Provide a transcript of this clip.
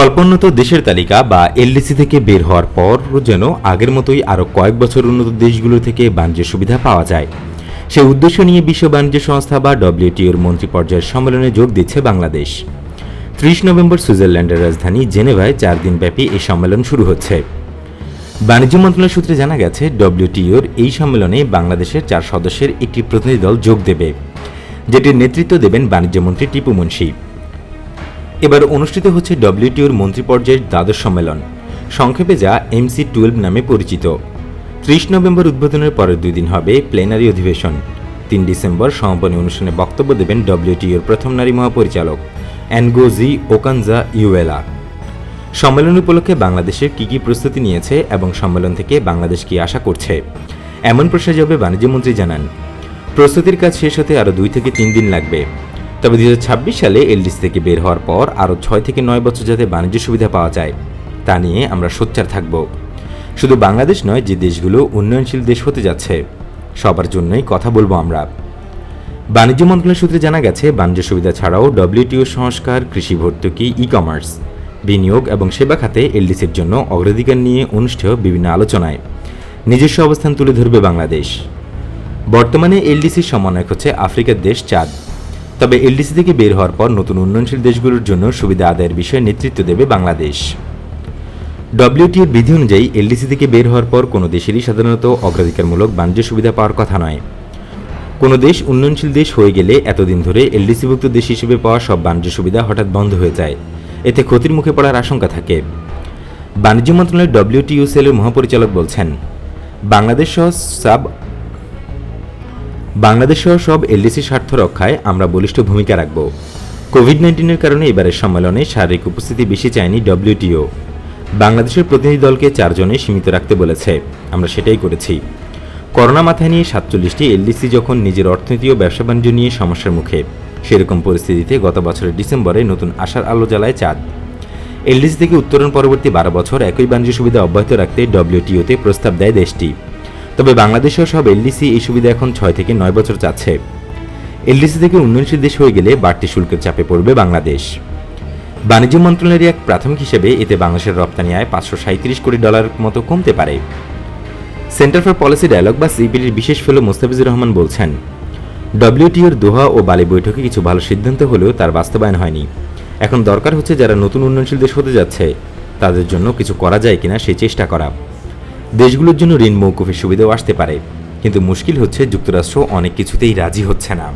স্বল্পোন্নত দেশের তালিকা বা এলডিসি থেকে বের হওয়ার পর যেন আগের মতোই আরও কয়েক বছর উন্নত দেশগুলো থেকে বাণিজ্য সুবিধা পাওয়া যায়। সে উদ্দেশ্য নিয়ে বিশ্ব বাণিজ্য সংস্থা বা ডব্লিউটিওর মন্ত্রী পর্যায়ের সম্মেলনে যোগ দিচ্ছে বাংলাদেশ। ত্রিশ নভেম্বর সুইজারল্যান্ডের রাজধানী জেনেভায় চার দিনব্যাপী এই সম্মেলন শুরু হচ্ছে। বাণিজ্য মন্ত্রণালয় সূত্রে জানা গেছে ডব্লিউটিওর এই সম্মেলনে বাংলাদেশের চার সদস্যের একটি প্রতিনিধি দল যোগ দেবে, যেটির নেতৃত্ব দেবেন বাণিজ্যমন্ত্রী টিপু মুন্সি। এবার অনুষ্ঠিত হচ্ছে ডব্লিউটিওর মন্ত্রী পর্যায়ের দ্বাদশ সম্মেলন। সংক্ষেপে যা এমসি টুয়েলভ নামে পরিচিত। ত্রিশ নভেম্বর উদ্বোধনের পরের দুই দিন হবে প্লেনারি অধিবেশন। তিন ডিসেম্বর সমাপনী অনুষ্ঠানে বক্তব্য দেবেন ডব্লিউটিওর প্রথম নারী মহাপরিচালক অ্যানগোজি ওকানজা ইউয়েলা সম্মেলন উপলক্ষে বাংলাদেশের কী কী প্রস্তুতি নিয়েছে এবং সম্মেলন থেকে বাংলাদেশ কি আশা করছে, এমন প্রশ্নে জবাবে বাণিজ্যমন্ত্রী জানান। প্রস্তুতির কাজ শেষ হতে আরও দুই থেকে তিন দিন লাগবে। তবে দুই হাজার ছাব্বিশ সালে এলডিসি থেকে বের হওয়ার পর আরও ছয় থেকে নয় বছর যাতে বাণিজ্য সুবিধা পাওয়া যায়, তা নিয়ে আমরা সোচ্চার থাকব। শুধু বাংলাদেশ নয়, যে দেশগুলো উন্নয়নশীল দেশ হতে যাচ্ছে, সবার জন্যই কথা বলব আমরা। বাণিজ্য মন্ত্রণালয় সূত্রে জানা গেছে, বাণিজ্য সুবিধা ছাড়াও ডব্লিউটিও সংস্কার, কৃষি ভর্তুকি ই কমার্স বিনিয়োগ এবং সেবা খাতে এলডিসির জন্য অগ্রাধিকার নিয়ে অনুষ্ঠেয় বিভিন্ন আলোচনায়। নিজস্ব অবস্থান তুলে ধরবে বাংলাদেশ। বর্তমানে এলডিসির সমন্বয়ক হচ্ছে আফ্রিকার দেশ চাঁদ। তবে এলডিসি থেকে বের হওয়ার পর নতুন উন্নয়নশীল দেশগুলোর জন্য সুবিধা আদায়ের বিষয়ে নেতৃত্ব দেবে বাংলাদেশ। ডব্লিউটিওর বিধি অনুযায়ী এলডিসি থেকে বের হওয়ার পর কোনো দেশেরই সাধারণত অগ্রাধিকারমূলক বাণিজ্য সুবিধা পাওয়ার কথা নয়। কোনো দেশ উন্নয়নশীল দেশ হয়ে গেলে এতদিন ধরে এলডিসিভুক্ত দেশ হিসেবে পাওয়া সব বাণিজ্য সুবিধা হঠাৎ বন্ধ হয়ে যায়। এতে ক্ষতির মুখে পড়ার আশঙ্কা থাকে। বাণিজ্য মন্ত্রণালয়ের ডব্লিউটিইউ সেলের মহাপরিচালক বলছেন, বাংলাদেশ সহ সাব বাংলাদেশ সহ সব এলডিসি স্বার্থ রক্ষায় আমরা বলিষ্ঠ ভূমিকা রাখব। কোভিড নাইন্টিনের কারণে এবারের সম্মেলনে শারীরিক উপস্থিতি বেশি চায়নি ডব্লিউটিও বাংলাদেশের প্রতিনিধি দলকে চারজনে সীমিত রাখতে বলেছে। আমরা সেটাই করেছি। করোনা মাথায় নিয়ে সাতচল্লিশটি এলডিসি যখন নিজের অর্থনীতি ও ব্যবসা বাণিজ্য নিয়ে সমস্যার মুখে, সেরকম পরিস্থিতিতে গত বছরের ডিসেম্বরে নতুন আশার আলো জ্বালায় চাঁদ। এলডিসি থেকে উত্তরণ পরবর্তী বারো বছর একই বাণিজ্য সুবিধা অব্যাহত রাখতে ডব্লিউটিওতে প্রস্তাব দেয় দেশটি। তবে বাংলাদেশের সব এলডিসি এই সুবিধা এখন ছয় থেকে নয় বছর চাচ্ছে। এলডিসি থেকে উন্নয়নশীল দেশ হয়ে গেলে বাড়তি শুল্কের চাপে পড়বে বাংলাদেশ। বাণিজ্য মন্ত্রণালয়ের এক প্রাথমিক হিসেবে এতে বাংলাদেশের রপ্তানি আয় পাঁচশো সাঁত্রিশ কোটি ডলার মতো কমতে পারে। সেন্টার ফর পলিসি ডায়ালগ বা সিপিডির বিশেষ ফেলো মোস্তাফিজুর রহমান বলছেন, ডব্লিউটিওর দোহা ও বালি বৈঠকে কিছু ভালো সিদ্ধান্ত হলেও তার বাস্তবায়ন হয়নি। এখন দরকার হচ্ছে যারা নতুন উন্নয়নশীল দেশ হতে যাচ্ছে, তাদের জন্য কিছু করা যায় কিনা সেই চেষ্টা করা। দেশগুলোর জন্য ঋণ মৌকুফের সুবিধাও আসতে পারে। কিন্তু মুশকিল হচ্ছে যুক্তরাষ্ট্র অনেক কিছুতেই রাজি হচ্ছে না।